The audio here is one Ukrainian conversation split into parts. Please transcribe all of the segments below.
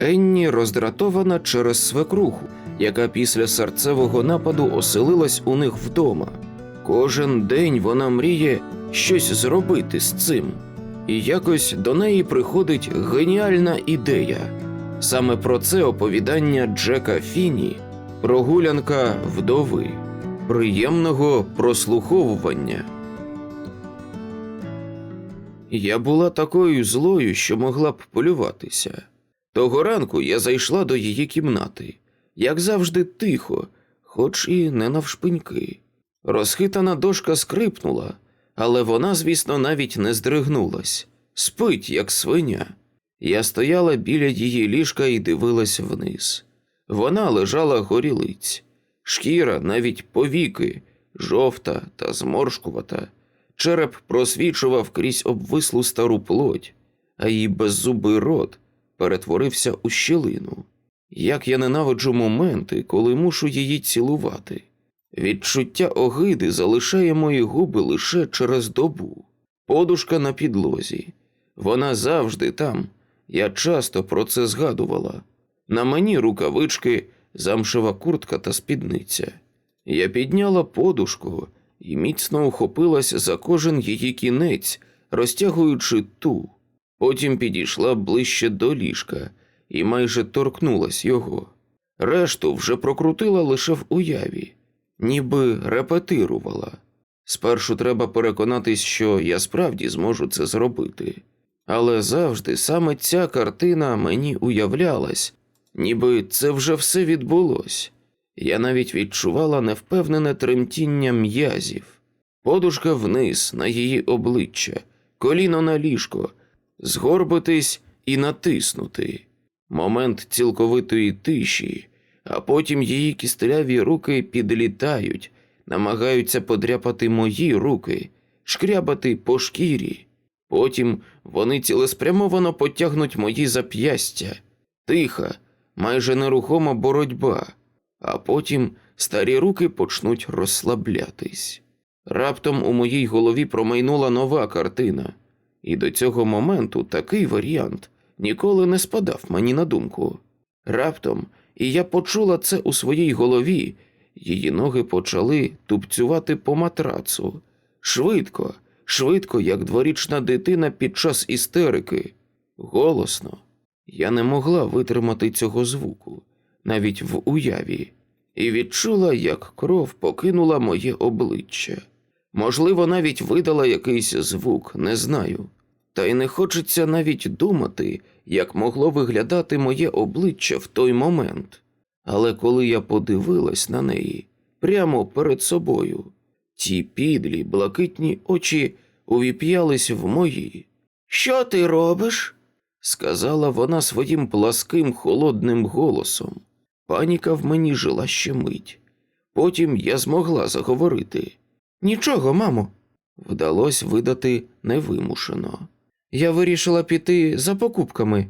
Енні роздратована через свекруху, яка після серцевого нападу оселилась у них вдома. Кожен день вона мріє щось зробити з цим, і якось до неї приходить геніальна ідея. Саме про це оповідання Джека Фіні Прогулянка вдови. Приємного прослуховування. Я була такою злою, що могла б полюватися. Того ранку я зайшла до її кімнати, як завжди, тихо, хоч і не навшпиньки. Розхитана дошка скрипнула, але вона, звісно, навіть не здригнулась. Спить, як свиня. Я стояла біля її ліжка і дивилась вниз. Вона лежала горілиць, шкіра навіть повіки, жовта та зморшкувата. Череп просвічував крізь обвислу стару плоть, а її беззубий рот перетворився у щілину. Як я ненавиджу моменти, коли мушу її цілувати. Відчуття огиди залишає мої губи лише через добу. Подушка на підлозі. Вона завжди там. Я часто про це згадувала. На мені рукавички, замшева куртка та спідниця. Я підняла подушку і міцно ухопилась за кожен її кінець, розтягуючи ту. Потім підійшла ближче до ліжка і майже торкнулась його. Решту вже прокрутила лише в уяві, ніби репетирувала. Спершу треба переконатись, що я справді зможу це зробити. Але завжди саме ця картина мені уявлялась, ніби це вже все відбулось. Я навіть відчувала невпевнене тремтіння м'язів, подушка вниз на її обличчя, коліно на ліжко, згорбитись і натиснути. Момент цілковитої тиші, а потім її кістляві руки підлітають, намагаються подряпати мої руки, шкрябати по шкірі. Потім вони цілеспрямовано потягнуть мої зап'ястя, тиха, майже нерухома боротьба, а потім старі руки почнуть розслаблятись. Раптом у моїй голові промайнула нова картина, і до цього моменту такий варіант ніколи не спадав мені на думку. Раптом і я почула це у своїй голові, її ноги почали тупцювати по матрацу. Швидко, швидко, як дворічна дитина під час істерики. Голосно. Я не могла витримати цього звуку, навіть в уяві, і відчула, як кров покинула моє обличчя. Можливо, навіть видала якийсь звук, не знаю. Та й не хочеться навіть думати, як могло виглядати моє обличчя в той момент. Але коли я подивилась на неї прямо перед собою, ті підлі, блакитні очі увіп'ялись в мої. Що ти робиш? сказала вона своїм пласким холодним голосом. Паніка в мені жила ще мить. Потім я змогла заговорити. Нічого, мамо, вдалося видати невимушено. Я вирішила піти за покупками,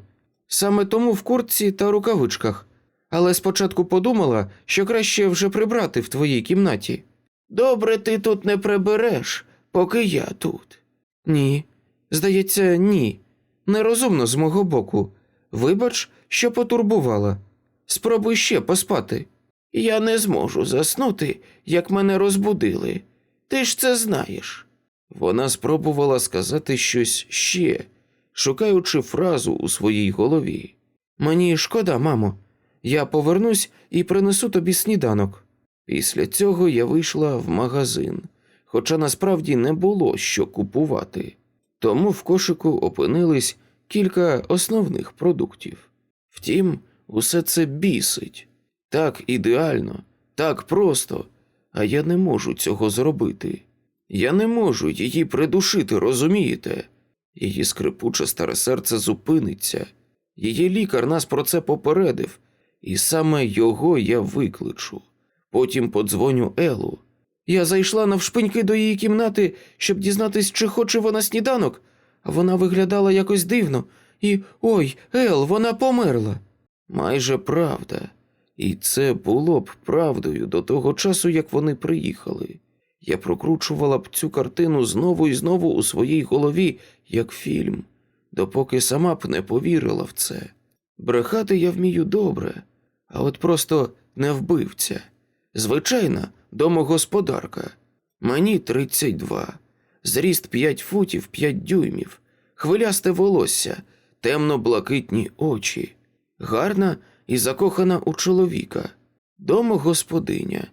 саме тому в куртці та рукавичках, але спочатку подумала, що краще вже прибрати в твоїй кімнаті. Добре, ти тут не прибереш, поки я тут. Ні, здається, ні. Нерозумно з мого боку. Вибач, що потурбувала. Спробуй ще поспати. Я не зможу заснути, як мене розбудили. Ти ж це знаєш. Вона спробувала сказати щось ще, шукаючи фразу у своїй голові. Мені шкода, мамо. Я повернусь і принесу тобі сніданок. Після цього я вийшла в магазин, хоча насправді не було що купувати. Тому в кошику опинились кілька основних продуктів. Втім, усе це бісить. Так ідеально, так просто, а я не можу цього зробити. Я не можу її придушити, розумієте? Її скрипуче старе серце зупиниться. Її лікар нас про це попередив, і саме його я викличу. Потім подзвоню Елу. Я зайшла навшпиньки до її кімнати, щоб дізнатись, чи хоче вона сніданок, вона виглядала якось дивно, і ой, Ел, вона померла. Майже правда. І це було б правдою до того часу, як вони приїхали. Я прокручувала б цю картину знову і знову у своїй голові, як фільм, допоки сама б не повірила в це. Брехати я вмію добре, а от просто не вбивця. Звичайна домогосподарка. Мені 32, зріст 5 футів 5 дюймів, хвилясте волосся, темно-блакитні очі, гарна і закохана у чоловіка, домогосподиня.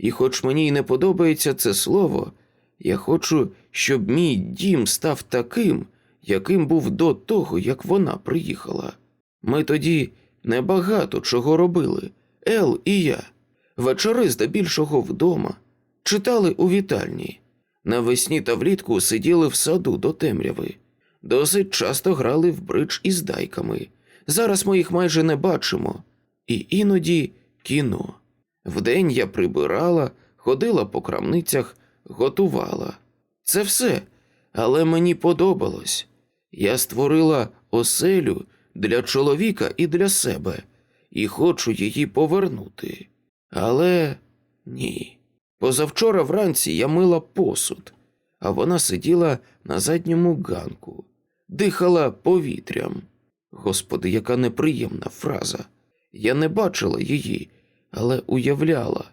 І хоч мені й не подобається це слово, я хочу, щоб мій дім став таким, яким був до того, як вона приїхала. Ми тоді небагато чого робили, Ел і я. Вечори здебільшого вдома, читали у вітальні. Навесні та влітку сиділи в саду до темряви. Досить часто грали в бридж із дайками. Зараз ми їх майже не бачимо. І іноді кіно. Вдень я прибирала, ходила по крамницях, готувала. Це все, але мені подобалось. Я створила оселю для чоловіка і для себе, і хочу її повернути. Але ні. Позавчора вранці я мила посуд, а вона сиділа на задньому ганку, дихала повітрям. Господи, яка неприємна фраза. Я не бачила її, але уявляла.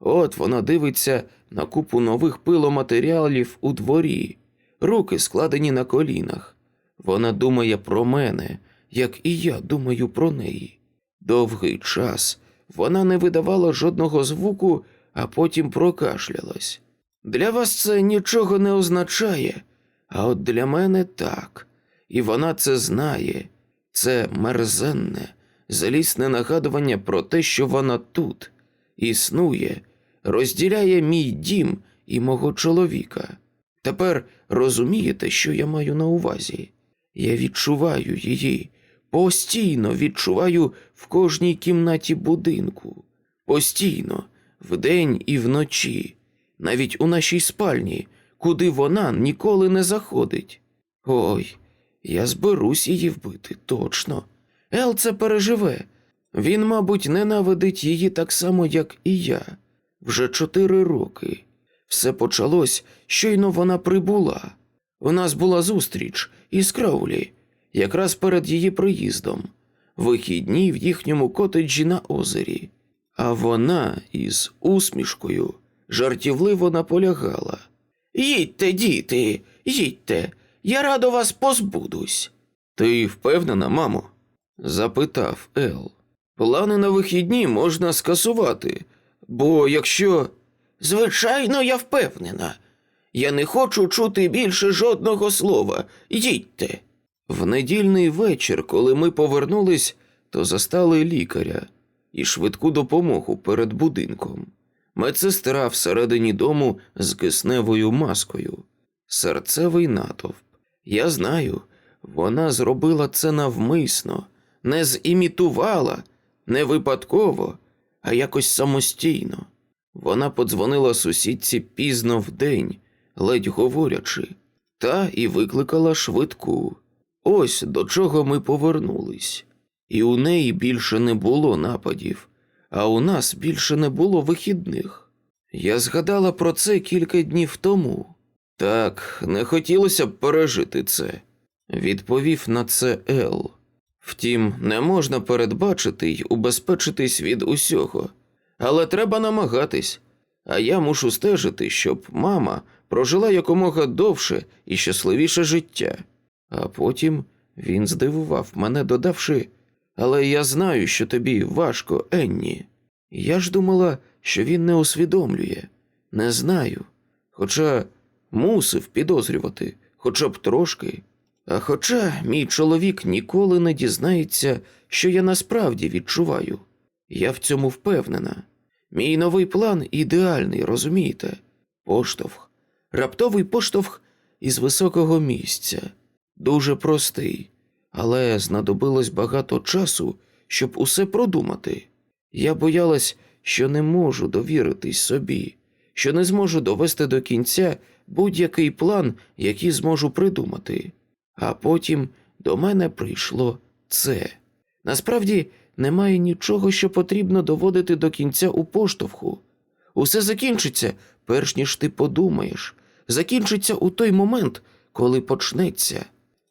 От вона дивиться на купу нових пиломатеріалів у дворі, руки складені на колінах. Вона думає про мене, як і я думаю про неї. Довгий час вона не видавала жодного звуку, а потім прокашлялась. Для вас це нічого не означає, а от для мене так. І вона це знає. Це мерзенне, залісне нагадування про те, що вона тут існує, розділяє мій дім і мого чоловіка. Тепер розумієте, що я маю на увазі? Я відчуваю її, постійно відчуваю в кожній кімнаті будинку, постійно, вдень і вночі, навіть у нашій спальні, куди вона ніколи не заходить. Ой, я зберусь її вбити, точно. Ел це переживе. Він, мабуть, ненавидить її так само, як і я. Вже чотири роки. Все почалось, щойно вона прибула. У нас була зустріч із Краулі, якраз перед її приїздом, вихідні в їхньому котеджі на озері. А вона із усмішкою жартівливо наполягала. Їдьте, діти, їдьте, я радо вас позбудусь. Ти впевнена, мамо? Запитав Ел. Плани на вихідні можна скасувати, бо якщо. Звичайно, я впевнена. Я не хочу чути більше жодного слова. Їдьте. В недільний вечір, коли ми повернулись, то застали лікаря і швидку допомогу перед будинком. Медсестра всередині дому з кисневою маскою, серцевий натовп. Я знаю, вона зробила це навмисно, не зімітувала, не випадково, а якось самостійно. Вона подзвонила сусідці пізно вдень, ледь говорячи, та і викликала швидку. Ось до чого ми повернулись. І у неї більше не було нападів, а у нас більше не було вихідних. Я згадала про це кілька днів тому. Так, не хотілося б пережити це, відповів на це Ел. Втім, не можна передбачити й убезпечитись від усього, але треба намагатись, а я мушу стежити, щоб мама прожила якомога довше і щасливіше життя. А потім він здивував мене, додавши, але я знаю, що тобі важко, Енні. Я ж думала, що він не усвідомлює, не знаю, хоча мусив підозрювати, хоча б трошки. А хоча мій чоловік ніколи не дізнається, що я насправді відчуваю. Я в цьому впевнена. Мій новий план ідеальний, розумієте? Поштовх, раптовий поштовх із високого місця, дуже простий, але знадобилось багато часу, щоб усе продумати. Я боялась, що не можу довіритись собі, що не зможу довести до кінця будь-який план, який зможу придумати. А потім до мене прийшло це. Насправді немає нічого, що потрібно доводити до кінця у поштовху. Усе закінчиться, перш ніж ти подумаєш, закінчиться у той момент, коли почнеться.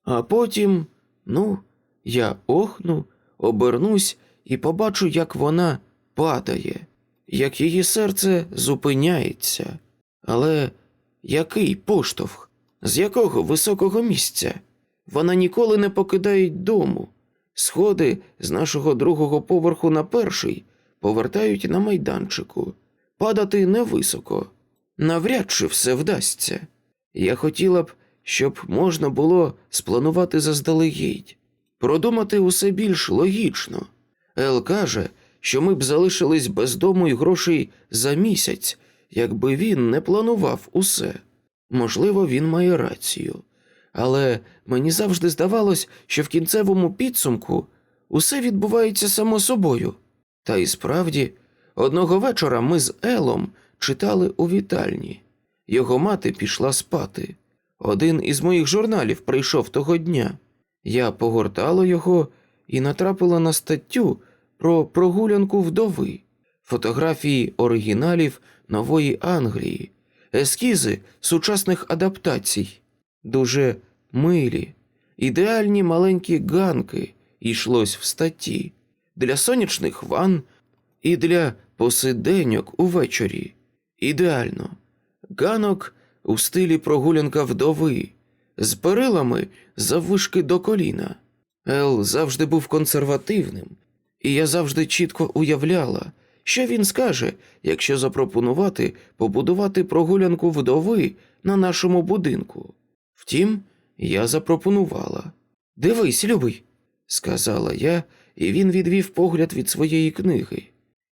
А потім, ну, я охну, обернусь і побачу, як вона падає, як її серце зупиняється. Але який поштовх? З якого високого місця? Вона ніколи не покидає дому. Сходи з нашого другого поверху на перший повертають на майданчику. Падати невисоко. Навряд чи все вдасться. Я хотіла б, щоб можна було спланувати заздалегідь, продумати усе більш логічно. Ел каже, що ми б залишились без дому і грошей за місяць, якби він не планував усе. Можливо, він має рацію, але мені завжди здавалось, що в кінцевому підсумку усе відбувається само собою. Та й справді, одного вечора ми з Елом читали у вітальні. Його мати пішла спати. Один із моїх журналів прийшов того дня. Я погортала його і натрапила на статтю про прогулянку вдови, фотографії оригіналів Нової Англії, ескізи сучасних адаптацій, дуже милі, ідеальні маленькі ганки йшлось в статті для сонячних ванн і для посиденьок увечері. Ідеально. Ганок у стилі прогулянка вдови, з перилами заввишки до коліна. Ел завжди був консервативним, і я завжди чітко уявляла, що він скаже, якщо запропонувати побудувати прогулянку вдови на нашому будинку. Втім, я запропонувала. Дивись, любий, сказала я, і він відвів погляд від своєї книги.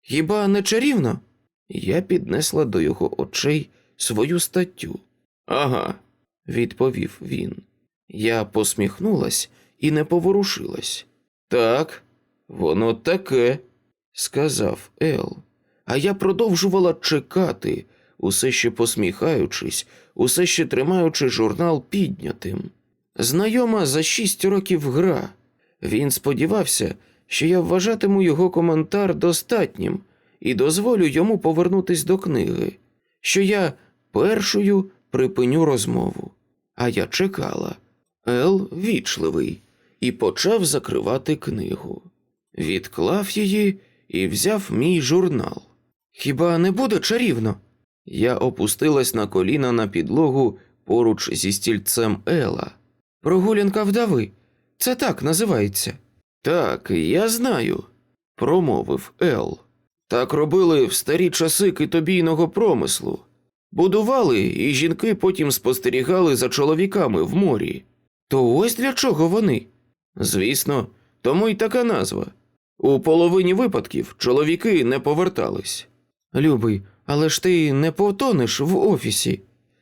Хіба не чарівно? Я піднесла до його очей свою статтю. Ага, відповів він. Я посміхнулась і не поворушилась. Так, воно таке, сказав Ел. А я продовжувала чекати, усе ще посміхаючись, усе ще тримаючи журнал піднятим. Знайома за шість років гра. Він сподівався, що я вважатиму його коментар достатнім і дозволю йому повернутись до книги, що я першою припиню розмову. А я чекала. Ел вічливий і почав закривати книгу. Відклав її і взяв мій журнал. Хіба не буде чарівно? Я опустилась на коліна на підлогу поруч зі стільцем Ела. Прогулянка вдави. Це так називається. Так, я знаю, промовив Ел. Так робили в старі часи китобійного промислу. Будували, і жінки потім спостерігали за чоловіками в морі. То ось для чого вони? Звісно, тому й така назва. У половині випадків чоловіки не повертались. Любий, але ж ти не потонеш в офісі,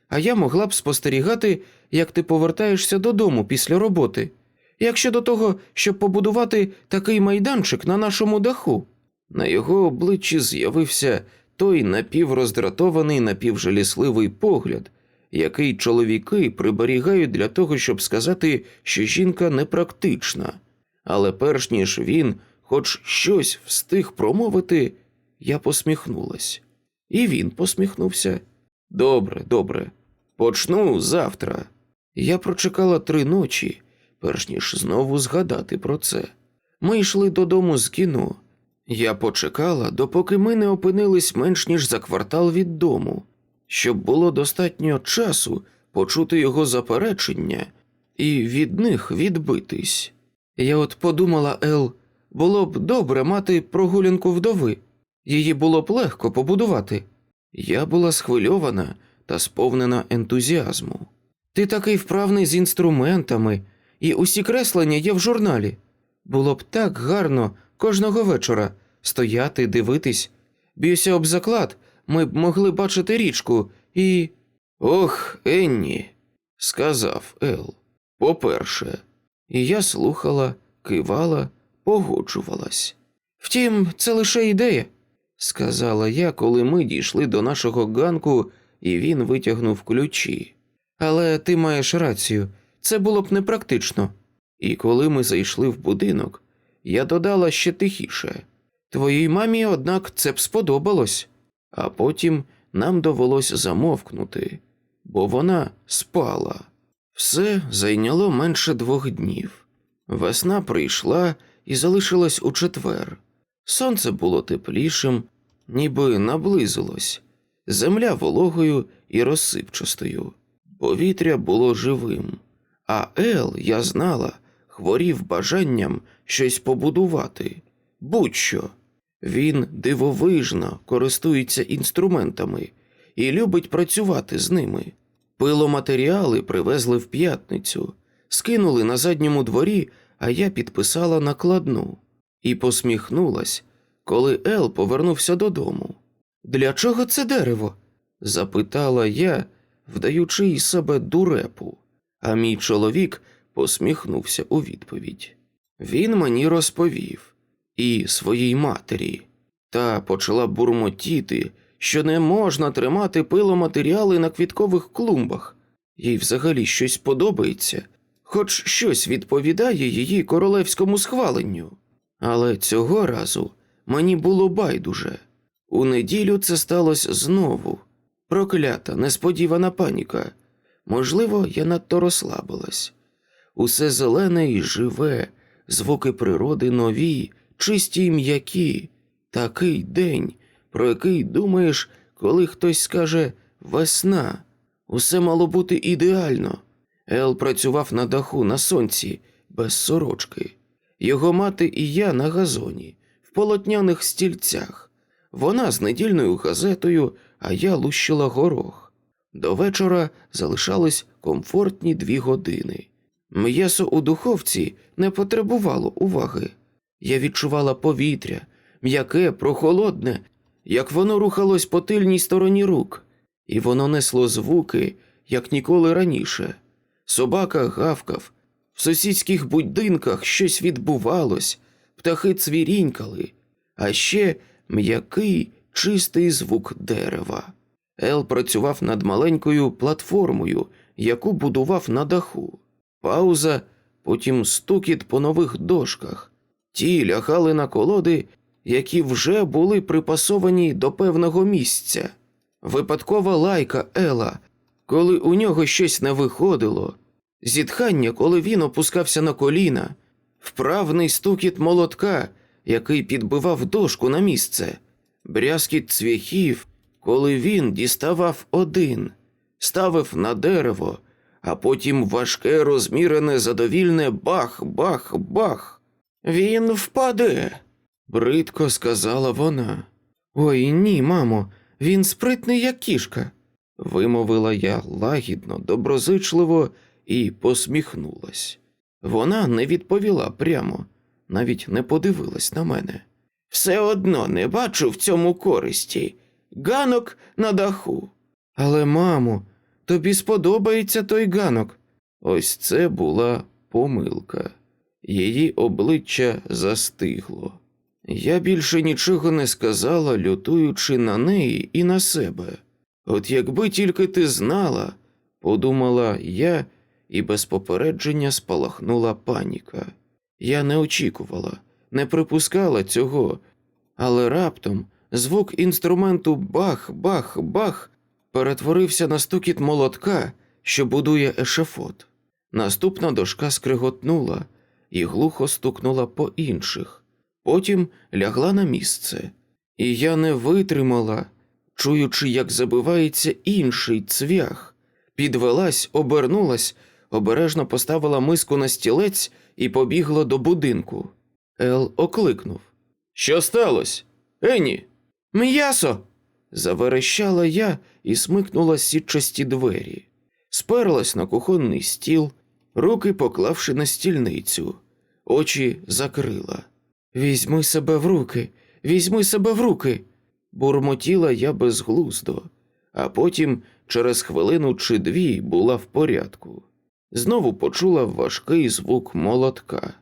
а я могла б спостерігати, як ти повертаєшся додому після роботи. Як щодо того, щоб побудувати такий майданчик на нашому даху. На його обличчі з'явився той напівроздратований, напівжалісливий погляд, який чоловіки приберігають для того, щоб сказати, що жінка непрактична. Але перш ніж він хоч щось встиг промовити, я посміхнулась. І він посміхнувся. Добре, добре. Почну завтра. Я прочекала три ночі, перш ніж знову згадати про це. Ми йшли додому з кіно. Я почекала, допоки ми не опинились менш ніж за квартал від дому, щоб було достатньо часу почути його заперечення і від них відбитись. Я от подумала, Ел, було б добре мати прогулянку вдови, її було б легко побудувати. Я була схвильована та сповнена ентузіазму. Ти такий вправний з інструментами, і усі креслення є в журналі. Було б так гарно кожного вечора стояти, дивитись. Б'юся об заклад, ми б могли бачити річку і. Ох, Енні, сказав Ел. По-перше, і я слухала, кивала, погоджувалась. Втім, це лише ідея, сказала я, коли ми дійшли до нашого ганку, і він витягнув ключі. Але ти маєш рацію, це було б непрактично. І коли ми зайшли в будинок, я додала ще тихіше. Твоїй мамі, однак, це б сподобалось, а потім нам довелось замовкнути, бо вона спала. Все зайняло менше двох днів. Весна прийшла, і залишилась у четвер. Сонце було теплішим, ніби наблизилось, земля вологою і розсипчастою. Повітря було живим, а Ел, я знала, хворів бажанням щось побудувати. Будь-що. Він дивовижно користується інструментами і любить працювати з ними. Пиломатеріали привезли в п'ятницю, скинули на задньому дворі, а я підписала накладну і посміхнулась, коли Ел повернувся додому. Для чого це дерево? запитала я, вдаючи із себе дурепу, а мій чоловік посміхнувся у відповідь. Він мені розповів і своїй матері, та почала бурмотіти, що не можна тримати пиломатеріали на квіткових клумбах, їй взагалі щось подобається, хоч щось відповідає її королевському схваленню. Але цього разу мені було байдуже. У неділю це сталося знову. Проклята, несподівана паніка. Можливо, я надто розслабилась. Усе зелене і живе, звуки природи нові, чисті й м'які. Такий день, про який думаєш, коли хтось скаже весна. Усе мало бути ідеально. Ел працював на даху на сонці, без сорочки. Його мати і я на газоні, в полотняних стільцях. Вона з недільною газетою, а я лущила горох. До вечора залишались комфортні дві години. М'ясо у духовці не потребувало уваги. Я відчувала повітря, м'яке, прохолодне, як воно рухалось по тильній стороні рук, і воно несло звуки, як ніколи раніше. Собака гавкав, в сусідських будинках щось відбувалось, птахи цвірінькали, а ще м'який, чистий звук дерева. Ел працював над маленькою платформою, яку будував на даху. Пауза, потім стукіт по нових дошках. Ті лягали на колоди, які вже були припасовані до певного місця. Випадкова лайка Ела, коли у нього щось не виходило, зітхання, коли він опускався на коліна, вправний стукіт молотка, який підбивав дошку на місце, брязкіт цвяхів, коли він діставав один, ставив на дерево, а потім важке, розмірене, задовільне бах-бах-бах. Він впаде, бридко сказала вона. Ой ні, мамо, він спритний, як кішка, вимовила я лагідно, доброзичливо і посміхнулась. Вона не відповіла прямо, навіть не подивилась на мене. Все одно не бачу в цьому користі. Ганок на даху. Але, мамо, тобі сподобається той ганок. Ось це була помилка. Її обличчя застигло. Я більше нічого не сказала, лютуючи на неї і на себе. От якби тільки ти знала, подумала я, і без попередження спалахнула паніка. Я не очікувала, не припускала цього, але раптом звук інструменту бах-бах-бах перетворився на стукіт молотка, що будує ешефот. Наступна дошка скриготнула і глухо стукнула по інших, потім лягла на місце, і я не витримала, чуючи, як забивається інший цвях, підвелась, обернулась, обережно поставила миску на стілець і побігла до будинку. Ел окликнув. Що сталося? Ені? М'ясо. заверещала я і смикнула сітчасті двері, сперлась на кухонний стіл, руки поклавши на стільницю, очі закрила. Візьми себе в руки, візьми себе в руки. бурмотіла я безглуздо, а потім через хвилину чи дві була в порядку. Знову почула важкий звук молотка.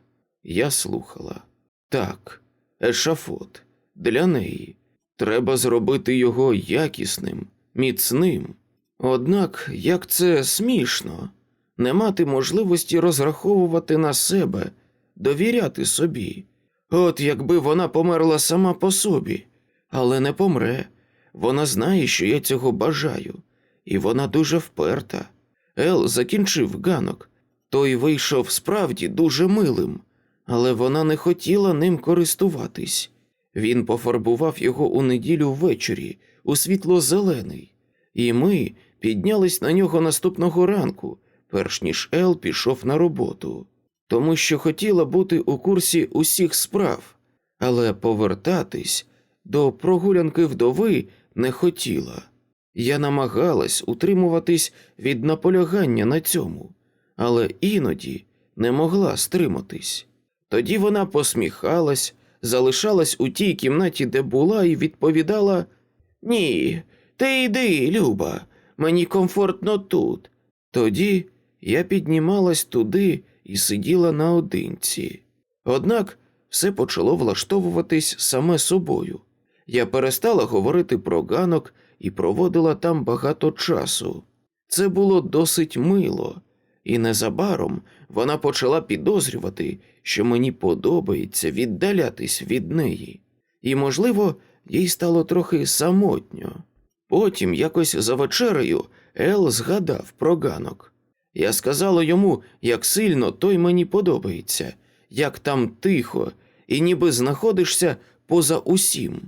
Я слухала. Так, ешафот, для неї. Треба зробити його якісним, міцним. Однак, як це смішно, не мати можливості розраховувати на себе, довіряти собі. От якби вона померла сама по собі, але не помре. Вона знає, що я цього бажаю, і вона дуже вперта. Ел закінчив ганок. Той вийшов справді дуже милим, але вона не хотіла ним користуватись. Він пофарбував його у неділю ввечері у світло-зелений, і ми піднялись на нього наступного ранку, перш ніж Ел пішов на роботу, тому що хотіла бути у курсі усіх справ, але повертатись до прогулянки вдови не хотіла. Я намагалась утримуватись від наполягання на цьому, але іноді не могла стриматись. Тоді вона посміхалась, залишалась у тій кімнаті, де була, і відповідала Ні, ти йди, Люба, мені комфортно тут. Тоді я піднімалась туди і сиділа наодинці. Однак все почало влаштовуватись саме собою. Я перестала говорити про ганок і проводила там багато часу. Це було досить мило, і незабаром вона почала підозрювати, що мені подобається віддалятись від неї, і, можливо, їй стало трохи самотньо. Потім, якось за вечерею, Ел згадав про ганок. Я сказала йому, як сильно той мені подобається, як там тихо, і ніби знаходишся поза усім.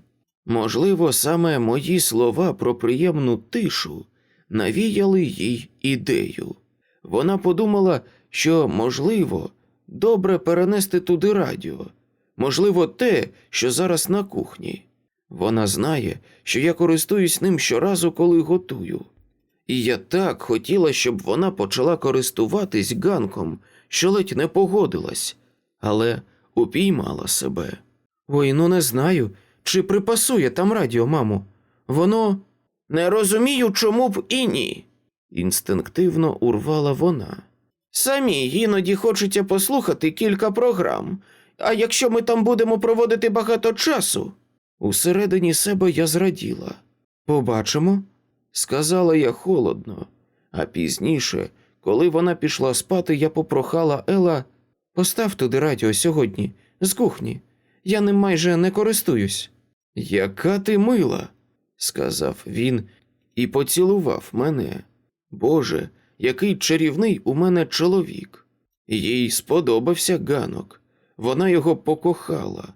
Можливо, саме мої слова про приємну тишу навіяли їй ідею. Вона подумала, що, можливо, добре перенести туди радіо, можливо, те, що зараз на кухні. Вона знає, що я користуюсь ним щоразу, коли готую. І я так хотіла, щоб вона почала користуватись ганком, що ледь не погодилась, але упіймала себе. Ой, ну не знаю, чи припасує там радіо, мамо. Воно не розумію, чому б і ні. Інстинктивно урвала вона. Самі іноді хочеться послухати кілька програм, а якщо ми там будемо проводити багато часу. Усередині себе я зраділа. Побачимо, сказала я холодно, а пізніше, коли вона пішла спати, я попрохала Ела постав туди радіо сьогодні, з кухні. Я ним майже не користуюсь. Яка ти мила, сказав він і поцілував мене. Боже, який чарівний у мене чоловік. Їй сподобався ганок. Вона його покохала,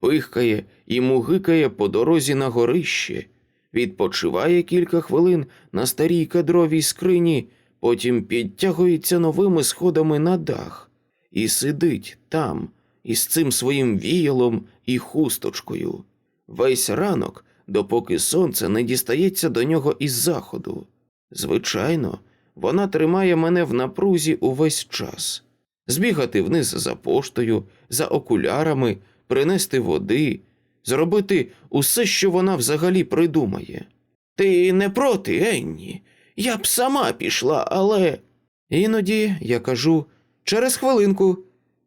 пихкає і мугикає по дорозі на горище, відпочиває кілька хвилин на старій кадровій скрині, потім підтягується новими сходами на дах і сидить там із цим своїм віялом і хусточкою. Весь ранок, допоки сонце не дістається до нього із заходу. Звичайно, вона тримає мене в напрузі увесь час. Збігати вниз за поштою, за окулярами, принести води, зробити усе, що вона взагалі придумає. Ти не проти, Енні? Я б сама пішла, але. Іноді я кажу через хвилинку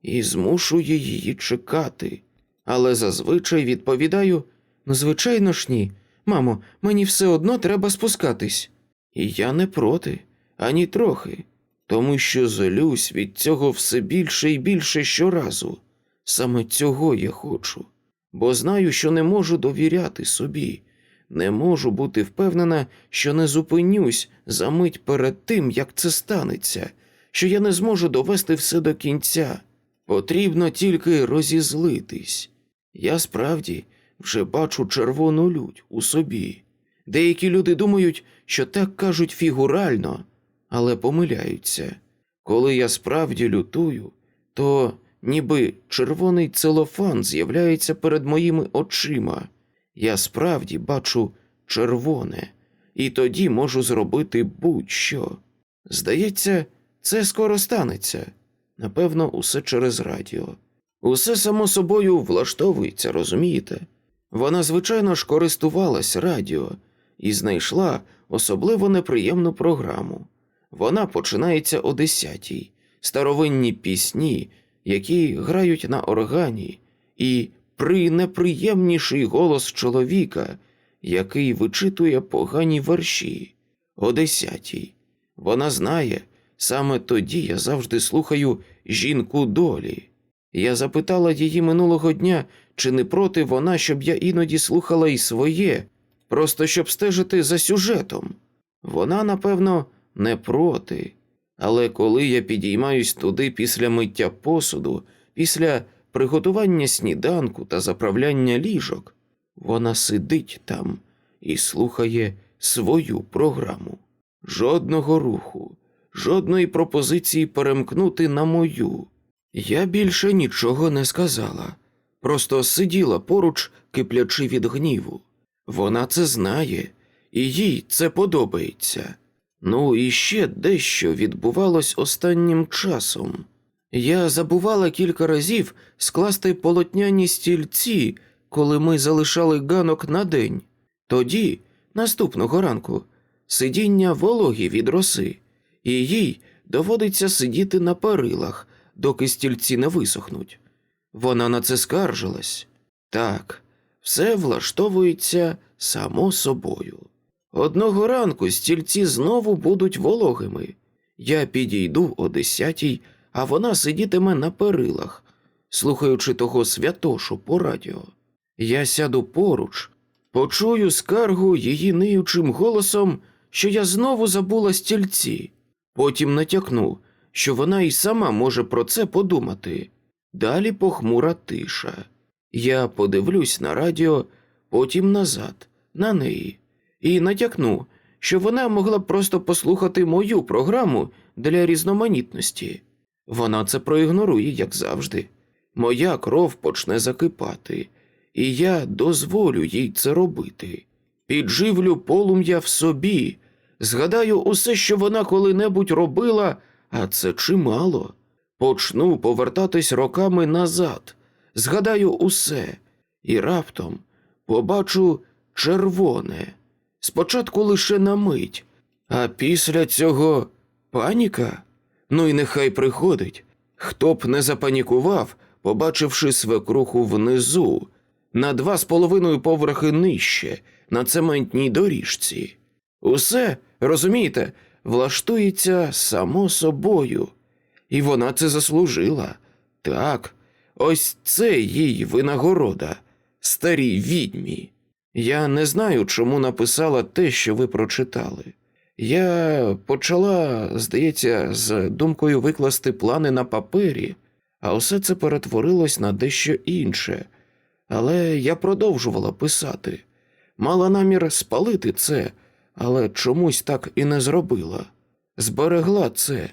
і змушую її чекати. Але зазвичай відповідаю ну, звичайно ж ні. Мамо, мені все одно треба спускатись. І я не проти, ані трохи, тому що злюсь від цього все більше і більше щоразу. Саме цього я хочу, бо знаю, що не можу довіряти собі, не можу бути впевнена, що не зупинюсь за мить перед тим, як це станеться, що я не зможу довести все до кінця. Потрібно тільки розізлитись. Я справді вже бачу червону лють у собі. Деякі люди думають, що так кажуть фігурально, але помиляються. Коли я справді лютую, то ніби червоний целофан з'являється перед моїми очима. Я справді бачу червоне, і тоді можу зробити будь-що. Здається, це скоро станеться. Напевно, усе через радіо. Усе само собою влаштовується, розумієте? Вона, звичайно ж, користувалась радіо і знайшла особливо неприємну програму. Вона починається о десятій, старовинні пісні, які грають на органі, і принеприємніший голос чоловіка, який вичитує погані верші. О десятій. Вона знає, саме тоді я завжди слухаю жінку долі. Я запитала її минулого дня, чи не проти вона, щоб я іноді слухала і своє, просто щоб стежити за сюжетом. Вона, напевно, не проти. Але коли я підіймаюсь туди після миття посуду, після приготування сніданку та заправляння ліжок, вона сидить там і слухає свою програму. Жодного руху, жодної пропозиції перемкнути на мою. Я більше нічого не сказала, просто сиділа поруч, киплячи від гніву. Вона це знає, і їй це подобається. Ну і ще дещо відбувалось останнім часом. Я забувала кілька разів скласти полотняні стільці, коли ми залишали ганок на день. Тоді, наступного ранку, сидіння вологі від роси, і їй доводиться сидіти на перилах, доки стільці не висохнуть. Вона на це скаржилась. Так, все влаштовується само собою. Одного ранку стільці знову будуть вологими. Я підійду о десятій, а вона сидітиме на перилах, слухаючи того святошу по радіо. Я сяду поруч, почую скаргу її ниючим голосом, що я знову забула стільці. Потім натякну, що вона і сама може про це подумати. Далі похмура тиша. Я подивлюсь на радіо, потім назад, на неї, і натякну, що вона могла просто послухати мою програму для різноманітності. Вона це проігнорує, як завжди. Моя кров почне закипати, і я дозволю їй це робити. Підживлю полум'я в собі, згадаю усе, що вона коли-небудь робила, а це чимало. Почну повертатись роками назад, згадаю усе, і раптом побачу червоне. Спочатку лише на мить, а після цього паніка. Ну і нехай приходить. Хто б не запанікував, побачивши свекруху внизу, на два з половиною поверхи нижче, на цементній доріжці. Усе, розумієте, влаштується само собою. І вона це заслужила. Так, ось це їй винагорода, старій відьмі. Я не знаю, чому написала те, що ви прочитали. Я почала, здається, з думкою викласти плани на папері, а усе це перетворилось на дещо інше. Але я продовжувала писати. Мала намір спалити це, але чомусь так і не зробила. Зберегла це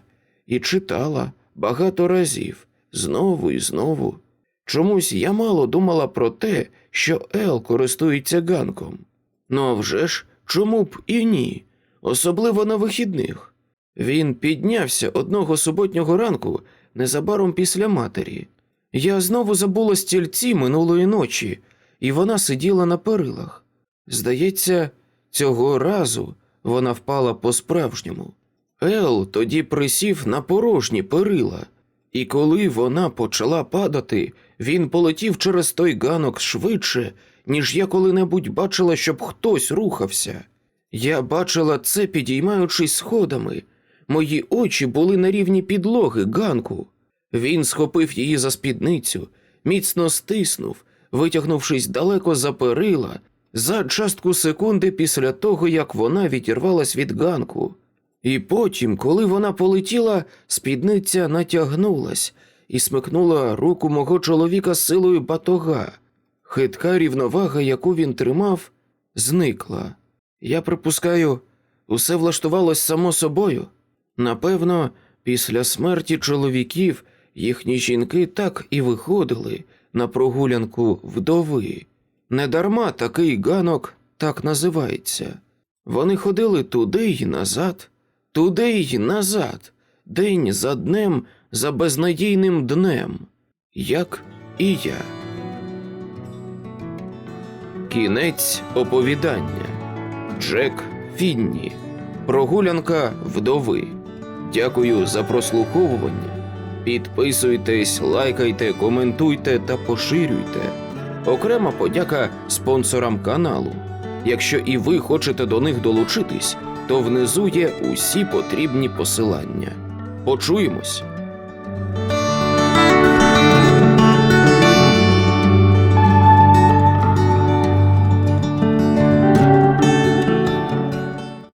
і читала багато разів, знову і знову. Чомусь я мало думала про те, що Ел користується ганком. Ну а вже ж, чому б і ні, особливо на вихідних. Він піднявся одного суботнього ранку незабаром після матері. Я знову забула стільці минулої ночі, і вона сиділа на перилах. Здається, цього разу вона впала по-справжньому. Ел тоді присів на порожні перила, і коли вона почала падати, він полетів через той ганок швидше, ніж я коли-небудь бачила, щоб хтось рухався. Я бачила це, підіймаючись сходами. Мої очі були на рівні підлоги ганку. Він схопив її за спідницю, міцно стиснув, витягнувшись далеко за перила, за частку секунди після того, як вона відірвалась від ганку. І потім, коли вона полетіла, спідниця натягнулась і смикнула руку мого чоловіка силою батога. Хитка рівновага, яку він тримав, зникла. Я припускаю, усе влаштувалось само собою. Напевно, після смерті чоловіків їхні жінки так і виходили на прогулянку вдови. Недарма такий ганок так називається. Вони ходили туди й назад, туди й назад, день за днем, за безнадійним днем, як і я. Кінець оповідання. Джек Фінні. Прогулянка вдови. Дякую за прослуховування. Підписуйтесь, лайкайте, коментуйте та поширюйте. Окрема подяка спонсорам каналу. Якщо і ви хочете до них долучитись, то внизу є усі потрібні посилання. Почуємось!